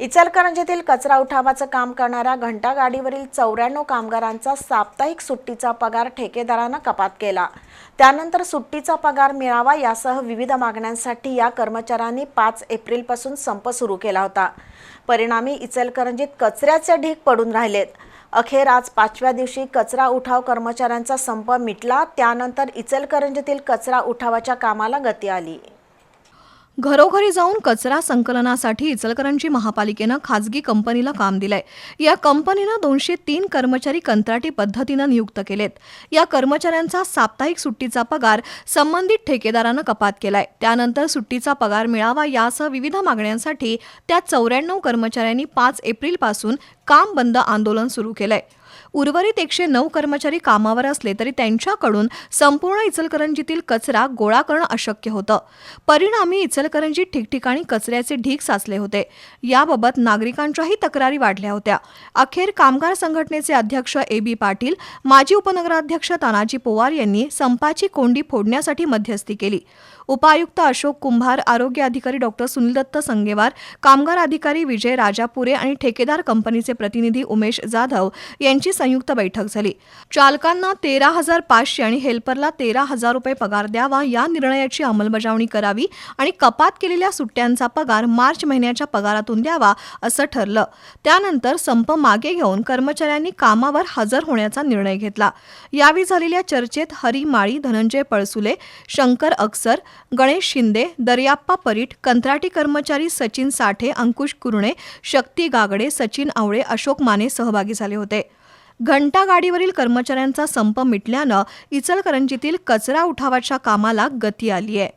इचलकरंजीतील कचरा उठावाचं काम करणाऱ्या घंटा गाडीवरील चौऱ्याण्णव कामगारांचा साप्ताहिक सुट्टीचा पगार ठेकेदारानं कपात केला. त्यानंतर सुट्टीचा पगार मिळावा यासह विविध मागण्यांसाठी या कर्मचाऱ्यांनी पाच एप्रिलपासून संप सुरू केला होता. परिणामी इचलकरंजीत कचऱ्याचे ढीग पडून राहिलेत. अखेर आज पाचव्या दिवशी कचरा उठाव कर्मचाऱ्यांचा संप मिटला. त्यानंतर इचलकरंजीतील कचरा उठावाच्या कामाला गती आली. घरोघरी जाऊन कचरा संकलनासाठी इचलकरंजी महापालिकेनं खाजगी कंपनीला काम दिलंय. या कंपनीनं दोनशे तीन कर्मचारी कंत्राटी पद्धतीनं नियुक्त केलेत. या कर्मचाऱ्यांचा साप्ताहिक सुट्टीचा पगार संबंधित ठेकेदारानं कपात केलाय. त्यानंतर सुट्टीचा पगार मिळावा यासह विविध मागण्यांसाठी त्या चौऱ्याण्णव कर्मचाऱ्यांनी पाच एप्रिलपासून काम बंद आंदोलन सुरू केलंय. उर्वरित एकशे नऊ कर्मचारी कामावर असले तरी त्यांच्याकडून संपूर्ण इचलकरंजीतील कचरा गोळा करणं अशक्य होतं. परिणामी इचलकरंजीत ठिकठिकाणी कचऱ्याचे ढीग साचले होते. याबाबत नागरिकांच्याही तक्रारी वाढल्या होत्या. अखेर कामगार संघटनेचे अध्यक्ष ए बी पाटील माजी उपनगराध्यक्ष तानाजी पोवार यांनी संपाची कोंडी फोडण्यासाठी मध्यस्थी केली. उपायुक्त अशोक कुंभार आरोग्य अधिकारी डॉक्टर सुनीलदत्त संगेवार कामगार अधिकारी विजय राजापुरे आणि ठेकेदार कंपनीचे प्रतिनिधी उमेश जाधव यांची संयुक्त बैठक झाली. चालकांना तेरा हजार पाचशे आणि हेल्परला तेरा हजार रुपये पगार द्यावा या निर्णयाची अंमलबजावणी करावी आणि कपात केलेल्या सुट्ट्यांचा पगार मार्च महिन्याच्या पगारातून द्यावा असं ठरलं. त्यानंतर संप मागे घेऊन कर्मचाऱ्यांनी कामावर हजर होण्याचा निर्णय घेतला. यावेळी झालेल्या चर्चेत हरी माळी धनंजय पळसुले शंकर अक्सर गणेश शिंदे दर्याप्पा परीट कंत्राटी कर्मचारी सचिन साठे अंकुश कुरणे शक्ती गागडे सचिन आवळे अशोक माने सहभागी झाले होते. घंटा गाडीवरील कर्मचाऱ्यांचा संप मिटल्यानं इचलकरंजीतील कचरा उठावाच्या कामाला गती आली आहे.